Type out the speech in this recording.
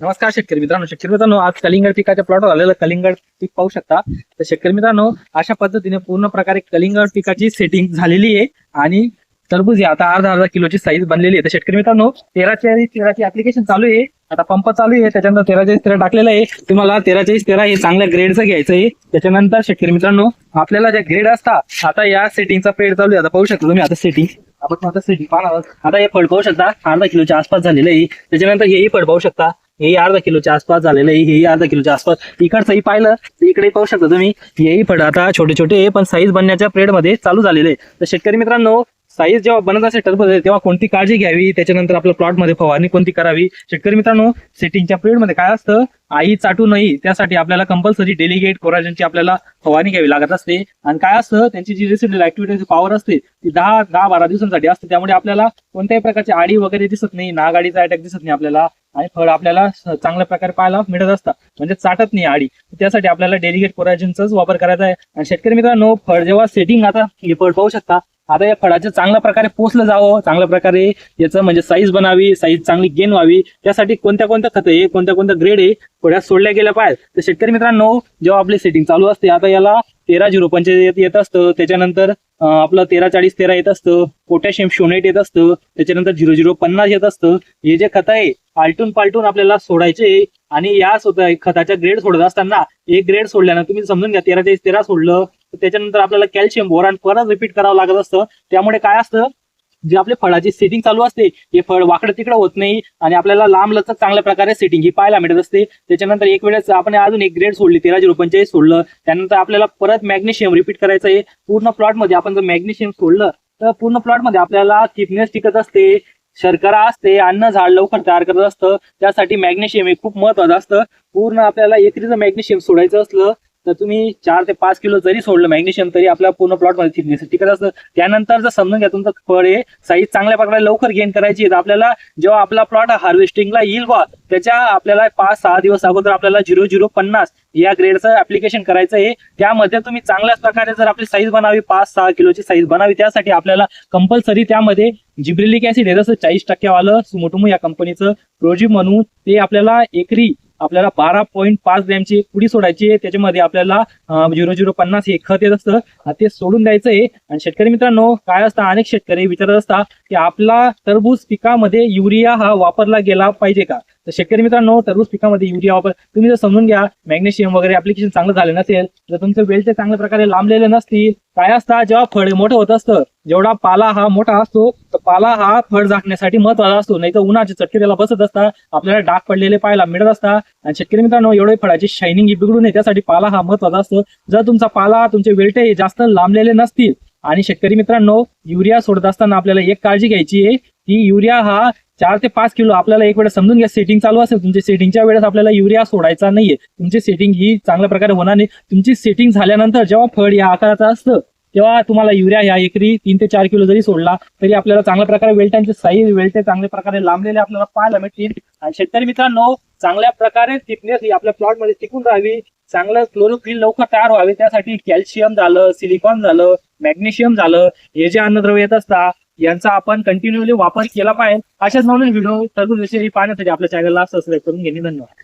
नमस्कार शेतकरी मित्रांनो शेतकरी मित्रांनो आज कलिंगड पिकाच्या प्लॉटवर आलेलं कलिंगड पीक पाहू शकता. तर शेतकरी मित्रांनो अशा पद्धतीने पूर्ण प्रकारे कलिंगड पिकाची सेटिंग झालेली आहे आणि टरबूज ही आता अर्धा अर्धा किलोची साईज बनलेली आहे. तर शेतकरी मित्रांनो तेरा चाळीस तेराची ऍप्लिकेशन चालू आहे. आता पंप चालू आहे. त्याच्यानंतर तेरा चाळीस तेरा टाकलेलं आहे. तुम्हाला तेरा चाळीस तेरा हे चांगल्या ग्रेडचं घ्यायचं आहे. त्याच्यानंतर शेतकरी मित्रांनो आपल्याला ज्या ग्रेड असतात आता या सेटिंगचा पेड चालू आहे. आता पाहू शकता तुम्ही आता सेटिंग आपण आता सेटिंग पाहणार आहोत. आता हे फळ पाहू शकता. अर्धा किलोच्या आसपास झालेलं आहे. त्याच्यानंतर हेही फळ पाहू शकता. हेही अर्धा किलोच्या आसपास झालेलं आहे हेही अर्धा किलोच्या आसपास. इकडचंही पाहिलं तर इकडे पाहू शकता तुम्ही हेही फळ आता छोटे छोटे पण साईज बनण्याच्या पिरियडमध्ये चालू झालेले आहे. तर शेतकरी मित्रांनो साईज जेव्हा बनत असेल टरबूज तेव्हा कोणती काळजी घ्यावी? त्याच्यानंतर आपल्या प्लॉटमध्ये फवारणी कोणती करावी? शेतकरी मित्रांनो सेटिंगच्या पिरियडमध्ये काय असतं? आई चाटू नये त्यासाठी आपल्याला कंपल्सरी डेलिगेट कोराजनची आपल्याला फवारणी घ्यावी लागत असते. आणि काय असतं? त्यांची जी रेसिडल ऍक्टिव्हिटी पॉवर असते ती दहा दहा बारा दिवसांसाठी असते. त्यामुळे आपल्याला कोणत्याही प्रकारची आडी वगैरे दिसत नाही नाग आडीचा अटॅक दिसत नाही आपल्याला. आणि फळ आपल्याला चांगल्या प्रकारे पाहायला मिळत असतात. म्हणजे चाटत नाही आडी. त्यासाठी आपल्याला डेलिगेट कोराजनचाच वापर करायचा आहे. आणि शेतकरी मित्रांनो फळ जेव्हा सेटिंग आता हे फळ पाहू शकता. आता या फळाचं चांगल्या प्रकारे पोचलं जावं चांगल्या प्रकारे याचं म्हणजे साईज बनावी साईज चांगली गेन व्हावी. त्यासाठी कोणत्या कोणत्या खतं आहे कोणत्या कोणत्या ग्रेड आहे थोड्या सोडल्या गेल्या पाहिजे तर शेतकरी मित्रांनो जेव्हा आपली सेटिंग चालू असते आता याला तेरा झिरो पंचेचाळीस येत असतं. त्याच्यानंतर आपलं तेरा चाळीस तेरा येत असतं. पोटॅशियम शोनेट येत असतं. त्याच्यानंतर झिरो झिरो पन्नास येत असतं. हे जे खत आहे आलटून पालटून आपल्याला सोडायचे आणि या खताच्या ग्रेड सोडत असताना एक ग्रेड सोडल्यानं तुम्ही समजून घ्या तेरा चाळीस तेरा सोडलं त्याच्यानंतर आपल्याला कॅल्शियम बोरान परत रिपीट करावं लागत असतं. त्यामुळे काय असतं? जे आपल्या फळाची सेटिंग चालू असते हे फळ वाकडं तिकडं होत नाही आणि आपल्याला लांब लचक चांगल्या प्रकारे सेटिंग ही पाहायला मिळत असते. त्याच्यानंतर एक वेळेस आपण अजून एक ग्रेड सोडली तेरा झिरो पंचेचाळीस सोडलं. त्यानंतर आपल्याला परत मॅग्नेशियम रिपीट करायचं आहे. पूर्ण प्लॉटमध्ये आपण जर मॅग्नेशियम सोडलं तर पूर्ण प्लॉटमध्ये आपल्याला थिकनेस टिकत असते शर्करा असते अन्न झाड लवकर तयार करत असतं. त्यासाठी मॅग्नेशियम हे खूप महत्वाचं असतं. पूर्ण आपल्याला एकरीचं मॅग्नेशियम सोडायचं असलं तर तुम्ही चार ते पाच किलो जरी सोडलं मॅग्नेशियम तरी आपल्या पूर्ण प्लॉटमध्ये थिकनेस टिकत असतं त्यानंतर जर समजून घ्या तुमचं फळ आहे साईज चांगल्या प्रकारे लवकर गेन करायची तर आपल्याला जेव्हा आपला प्लॉट हार्वेस्टिंगला येईल बा त्याच्या आपल्याला पाच सहा दिवस अगोदर आपल्याला झिरो झिरो पन्नास या ग्रेडचं ऍप्लिकेशन करायचं आहे. त्यामध्ये तुम्ही चांगल्याच प्रकारे जर आपली साईज बनावी पाच सहा किलोची साईज बनावी त्यासाठी आपल्याला कंपल्सरी त्यामध्ये जिब्रिलिक ऍसिड हे जसं चाळीस टक्केवालं सुमोटुमो या कंपनीचं प्रोजी म्हणून ते आपल्याला एकरी आपल्याला बारा पॉईंट पाच ग्रॅमची एक पुडी सोडायची आहे. त्याच्यामध्ये आपल्याला झिरो झिरो पन्नास हे खत येत असतं. ते सोडून द्यायचं आहे. आणि शेतकरी मित्रांनो काय असतं? अनेक शेतकरी विचारत असतात की आपला टरबूज पिकामध्ये युरिया हा वापरला गेला पाहिजे का? तर शेतकरी मित्रांनो टरबूज पिकामध्ये युरिया वापर तुम्ही जर समजून घ्या मॅग्नेशियम वगैरे ऍप्लिकेशन चांगलं झालं नसेल जर तुमचे वेलचे चांगल्या प्रकारे लांबलेले नसतील काय असतात जेव्हा फळ मोठं होत असतं जेवढा पाला हा मोठा असतो तर पाला हा फळ झाकण्यासाठी महत्त्वाचा असतो. नाही तर उन्हाचे चटके त्याला बसत असतात आपल्याला डाग पडलेले पाहायला मिळत असतात. आणि शेतकरी मित्रांनो एवढे फळाची शायनिंग ही बिघडू नये त्यासाठी पाला हा महत्त्वाचा असतो. जर तुमचा पाला तुमचे वेलटे हे जास्त लांबलेले नसतील आणि शेतकरी मित्रांनो युरिया सोडत असताना आपल्याला एक काळजी घ्यायची आहे की युरिया हा चार ते पाच किलो आपल्याला एक वेळेस समजून घ्या सेटिंग चालू असेल तुमच्या सेटिंगच्या वेळेस आपल्याला युरिया सोडायचा नाहीये. तुमची सेटिंग ही चांगल्या प्रकारे होणार नाही. तुमची सेटिंग झाल्यानंतर जेव्हा फळ या आकाराचं असतं तेव्हा तुम्हाला युरिया ह्या एकरी तीन ते चार किलो जरी सोडला तरी आपल्याला चांगल्या प्रकारे वेल्टांचे साईज वेल्टे चांगल्या प्रकारे लांबलेले आपल्याला पाहायला मिळतील. आणि शेतकरी मित्रांनो चांगल्या प्रकारे थिकनेस ही आपल्या प्लॉटमध्ये टिकून राहावी. चांगलं क्लोरोफिल लवकर तयार व्हावे. त्यासाठी कॅल्शियम झालं सिलिकॉन झालं मॅग्नेशियम झालं हे जे अन्नद्रव्य येत असतात यांचा आपण कंटिन्युअली वापर केला पाहिजे. अशाच नवीन व्हिडिओ टरबूज विषयी पाहण्यासाठी आपल्या चॅनलला सबस्क्राईब करून घेणे धन्यवाद.